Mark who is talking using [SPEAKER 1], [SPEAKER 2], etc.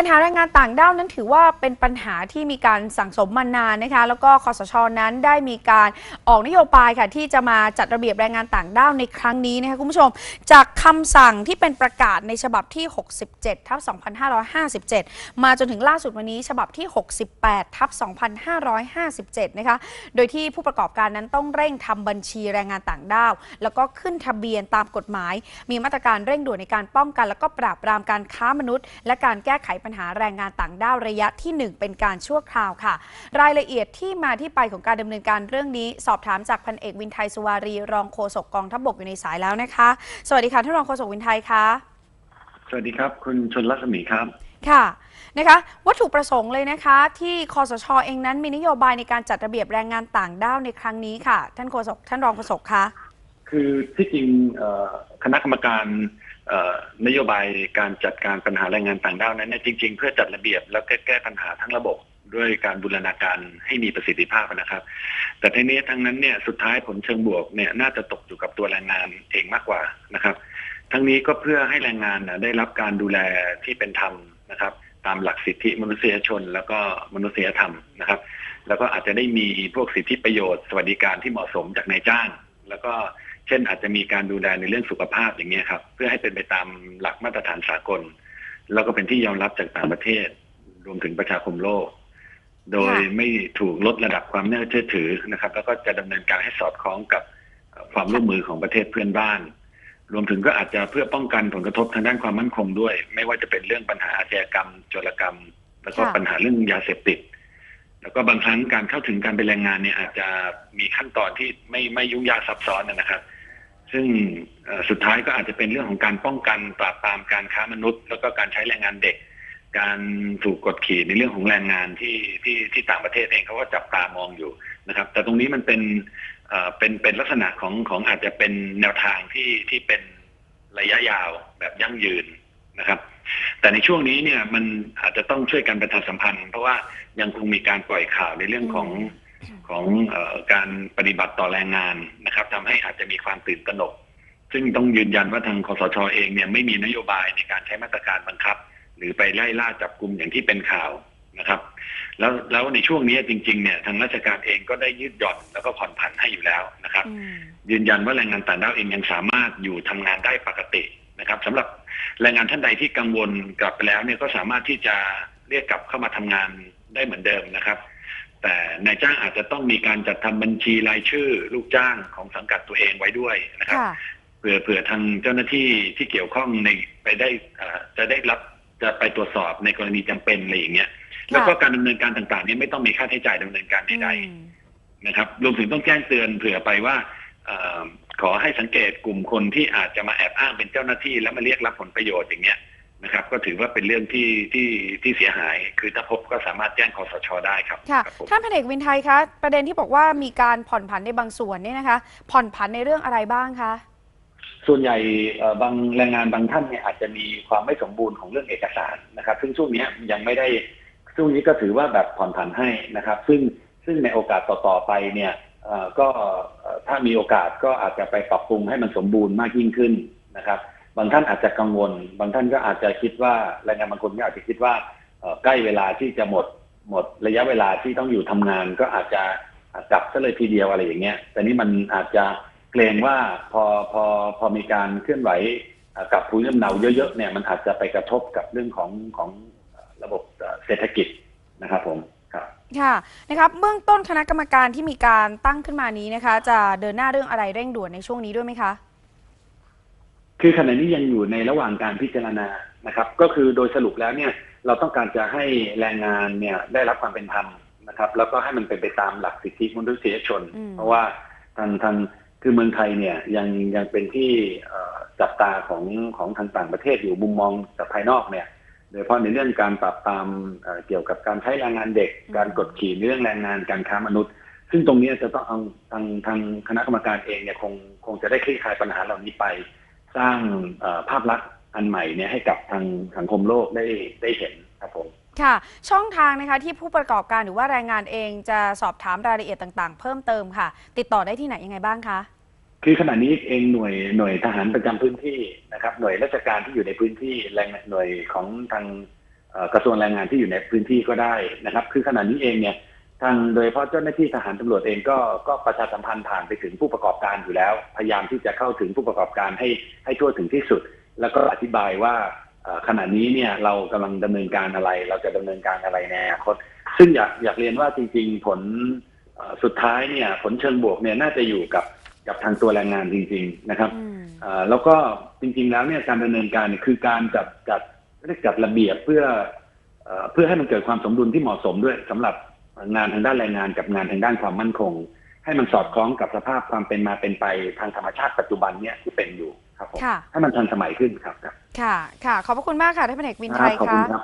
[SPEAKER 1] ปัญหาแรงงานต่างด้าวนั้นถือว่าเป็นปัญหาที่มีการสั่งสมมานานนะคะ แล้วก็คอสชนั้นได้มีการออกนโยบายค่ะ ที่จะมาจัดระเบียบแรงงานต่างด้าวในครั้งนี้นะคะคุณผู้ชม จากคำสั่งที่เป็นประกาศในฉบับที่ 67ทับ2557 มาจนถึงล่าสุดวันนี้ฉบับที่ 68ทับ2557 นะคะ โดยที่ผู้ประกอบการนั้นต้องเร่งทำบัญชีแรงงานต่างด้าว แล้วก็ขึ้นทะเบียนตามกฎหมาย มีมาตรการเร่งด่วนในการป้องกัน แล้วก็ปราบปรามการค้ามนุษย์ และการแก้ไขปัญหาแรงงานต่างด้าวระยะที่ 1 เป็นการชั่วคราวค่ะ รายละเอียดที่มาที่ไปของการดำเนินการเรื่องนี้ สอบถามจากพันเอกวินไทยสุวารี รองโฆษกกองทัพบกอยู่ในสายแล้วนะคะ สวัสดีค่ะท่านรองโฆษกวินไทยคะ
[SPEAKER 2] สวัสดีครับ คุณชนรัศมีครับ
[SPEAKER 1] ค่ะนะคะวัตถุประสงค์เลยนะคะ ที่คอสชเองนั้นมีนโยบายในการจัดระเบียบแรงงานต่างด้าวในครั้งนี้ค่ะ ท่านโฆษกท่านรองโฆษกคะ
[SPEAKER 2] คือที่จริงคณะกรรมการนโยบายการจัดการปัญหาแรงงานต่างด้าวนั้นจริง ๆ เพื่อจัดระเบียบแล้วก็แก้ปัญหาทั้งระบบด้วยการบูรณาการให้มีประสิทธิภาพนะครับ แต่ทีนี้ทั้งนั้นเนี่ยสุดท้ายผลเชิงบวกเนี่ยน่าจะตกอยู่กับตัวแรงงานเองมากกว่านะครับ ทั้งนี้ก็เพื่อให้แรงงานได้รับการดูแลที่เป็นธรรมนะครับ ตามหลักสิทธิมนุษยชน แล้วก็มนุษยธรรมนะครับ แล้วก็อาจจะได้มีพวกสิทธิประโยชน์สวัสดิการที่เหมาะสมจากนายจ้าง แล้วก็ เช่นอาจจะมีการดูแลในเรื่องสุขภาพอย่างเงี้ยครับ เพื่อให้เป็นไปตามหลักมาตรฐานสากล แล้วก็เป็นที่ยอมรับจากต่างประเทศ รวมถึงประชาคมโลก โดยไม่ถูกลดระดับความน่าเชื่อถือนะครับ แล้วก็จะดำเนินการให้สอดคล้องกับเอ่อความร่วมมือของประเทศเพื่อนบ้าน รวมถึงก็อาจจะเพื่อป้องกันผลกระทบทางด้านความมั่นคงด้วย ไม่ว่าจะเป็นเรื่องปัญหาอาชญากรรมโจรกรรม แล้วก็
[SPEAKER 1] ค่ะ
[SPEAKER 2] ปัญหาเรื่องยาเสพติดแล้วก็บางครั้งการเข้าถึงการเป็นแรงงานเนี่ยอาจจะมีขั้นตอนที่ไม่ไม่ยุ่งยากซับซ้อนนะครับ ซึ่งสุดท้ายก็อาจจะเป็นเรื่องของการป้องกันปราบปรามการค้ามนุษย์ แล้วก็การใช้แรงงานเด็ก การถูกกดขี่ในเรื่องของแรงงานที่ที่ที่ต่างประเทศเองเขาก็จับตามองอยู่นะครับ แต่ตรงนี้มันเป็นเอ่อเป็นเป็นลักษณะของของอาจจะเป็นแนวทางที่ที่เป็นระยะยาวแบบยั่งยืนนะครับ แต่ในช่วงนี้เนี่ยมันอาจจะต้องช่วยกันประชาสัมพันธ์ เพราะว่ายังคงมีการปล่อยข่าวในเรื่องของ ของเออการปฏิบัติต่อแรงงานนะครับทำให้อาจจะมีความตื่นตระหนก ซึ่งต้องยืนยันว่าทางคอสชเองเนี่ยไม่มีนโยบายในการใช้มาตรการบังคับ หรือไปไล่ล่าจับกลุ่มอย่างที่เป็นข่าวนะครับแล้วแล้วในช่วงนี้จริงๆเนี่ยทางราชการเองก็ได้ยืดหย่อนแล้วก็ผ่อนผันให้อยู่แล้วนะครับ
[SPEAKER 1] อืม
[SPEAKER 2] ยืนยันว่าแรงงานต่างด้าวเองยังสามารถอยู่ทำงานได้ปกตินะครับสำหรับแรงงานท่านใดที่กังวลกลับไปแล้วเนี่ยก็สามารถที่จะเรียกกลับเข้ามาทำงานได้เหมือนเดิมนะครับ แต่นายจ้างอาจจะต้องมีการจัดทำบัญชีรายชื่อ ลูกจ้างของสังกัดตัวเองไว้ด้วยนะครับ
[SPEAKER 1] ค่ะ
[SPEAKER 2] เผื่อเผื่อทางเจ้าหน้าที่ที่เกี่ยวข้องในไปได้เอ่อจะได้รับจะไปตรวจสอบในกรณีจำเป็นอะไรอย่างเงี้ยแล้วก็การดำเนินการต่างๆเนี่ยไม่ต้องมีค่าใช้จ่ายดำเนินการใดๆ
[SPEAKER 1] อืม
[SPEAKER 2] นะครับรวมถึงต้องแจ้งเตือนเผื่อไปว่าเออขอให้สังเกตกลุ่มคนที่อาจจะมาแอบอ้างเป็นเจ้าหน้าที่ แล้วมาเรียกรับผลประโยชน์อย่างเงี้ย นะครับ ก็ถือว่าเป็นเรื่องที่ที่ที่เสียหาย คือถ้าพบก็สามารถแจ้งคอสชได้ครับ
[SPEAKER 1] ค่ะ
[SPEAKER 2] ครับผม
[SPEAKER 1] ท่านพันเอกวินไทยคะประเด็นที่บอกว่ามีการผ่อนผันในบางส่วนเนี่ยนะคะ ผ่อนผันในเรื่องอะไรบ้างคะ
[SPEAKER 2] ส่วนใหญ่เอ่อบางแรงงานบางท่านเนี่ยอาจจะมีความไม่สมบูรณ์ของเรื่องเอกสารนะครับ ซึ่งช่วงเนี้ยยังไม่ได้ช่วงนี้ก็ถือว่าแบบผ่อนผันให้นะครับ ซึ่งซึ่งในโอกาสต่อๆไปเนี่ยเอ่อก็เอ่อถ้ามีโอกาสก็อาจจะไปปรับปรุงให้มันสมบูรณ์มากยิ่งขึ้นนะครับ บางท่านอาจจะกังวล บางท่านก็อาจจะคิดว่าแรงงานบางคนก็อาจจะคิดว่าใกล้เวลาที่จะหมดหมดระยะเวลาที่ต้องอยู่ทำงานก็อาจจะกลับซะเลยทีเดียวอะไรอย่างเงี้ย แต่นี่มันอาจจะเกรงว่าพอพอพอมีการเคลื่อนไหวกับภูมิลำเนาเยอะๆเนี่ยมันอาจจะไปกระทบกับเรื่องของของระบบเอ่อเศรษฐกิจนะครับผมครับ
[SPEAKER 1] ค่ะนะครับเบื้องต้นคณะกรรมการที่มีการตั้งขึ้นมานี้นะคะ จะเดินหน้าเรื่องอะไรเร่งด่วนในช่วงนี้ด้วยไหมคะ
[SPEAKER 2] คือขณะนี้ยังอยู่ในระหว่างการพิจารณานะครับ ก็คือโดยสรุปแล้วเนี่ยเราต้องการจะให้แรงงานเนี่ยได้รับความเป็นธรรมนะครับ แล้วก็ให้มันเป็นไปตามหลักสิทธิมนุษยชน
[SPEAKER 1] อืม
[SPEAKER 2] เพราะว่าทางทางคือเมืองไทยเนี่ยยังยังเป็นที่เอ่อจับตาของของทางต่างประเทศอยู่มุมมองจากภายนอกเนี่ยโดยเฉพาะในเรื่องการปราบปรามเอ่อเกี่ยวกับการใช้แรงงานเด็ก การกดขี่ในเรื่องแรงงานการค้ามนุษย์ ซึ่งตรงเนี้ยจะต้องเอาทางทางคณะกรรมการเองเนี่ยคงคงจะได้คลี่คลายปัญหาเหล่านี้ไป สร้างเอ่อภาพลักษณ์อันใหม่เนี่ยให้กับทางสังคมโลกได้ได้เห็นครับผม
[SPEAKER 1] ค่ะ ช่องทางนะคะที่ผู้ประกอบการหรือว่าแรงงานเองจะสอบถามรายละเอียดต่าง ๆ เพิ่มเติมค่ะ ติดต่อได้ที่ไหนยังไงบ้างคะ
[SPEAKER 2] คือขณะนี้เองหน่วยหน่วยทหารประจำพื้นที่นะครับ หน่วยราชการที่อยู่ในพื้นที่แรงหน่วยของทางเออ่อกระทรวงแรงงานที่อยู่ในพื้นที่ก็ได้นะครับ คือขณะนี้เองเนี่ย ทางโดยเฉพาะเจ้าหน้าที่ทหารตำรวจเองก็ก็ประชาสัมพันธ์ผ่านไปถึงผู้ประกอบการอยู่แล้ว พยายามที่จะเข้าถึงผู้ประกอบการให้ให้ทั่วถึงที่สุด แล้วก็อธิบายว่าเอ่อขณะนี้เนี่ยเรากำลังดำเนินการอะไร เราจะดำเนินการอะไรในอนาคต ซึ่งอยากอยากเรียนว่าจริง ๆ ผลเอ่อสุดท้ายเนี่ย ผลเชิงบวกเนี่ยน่าจะอยู่กับกับทางตัวแรงงานจริง ๆนะครับ
[SPEAKER 1] อืม
[SPEAKER 2] เอ่อแล้วก็จริง ๆ แล้วเนี่ยการดำเนินการเนี่ยคือการจัดจัดเรียกจัดระเบียบเพื่อเอ่อเพื่อให้มันเกิดความสมดุลที่เหมาะสมด้วยสำหรับ งานทางด้านแรงงานกับงานทางด้านความมั่นคง ให้มันสอดคล้องกับสภาพความเป็นมาเป็นไปทางธรรมชาติปัจจุบันเนี่ยที่เป็นอยู่ครับผม
[SPEAKER 1] ค่ะ
[SPEAKER 2] ให้มันทันสมัยขึ้นครับครับ
[SPEAKER 1] ค่ะ ค่ะ ขอบพระคุณมากค่ะท่านพลเอกวินไทย
[SPEAKER 2] ขอบคุ
[SPEAKER 1] ค่ะ
[SPEAKER 2] ณครับ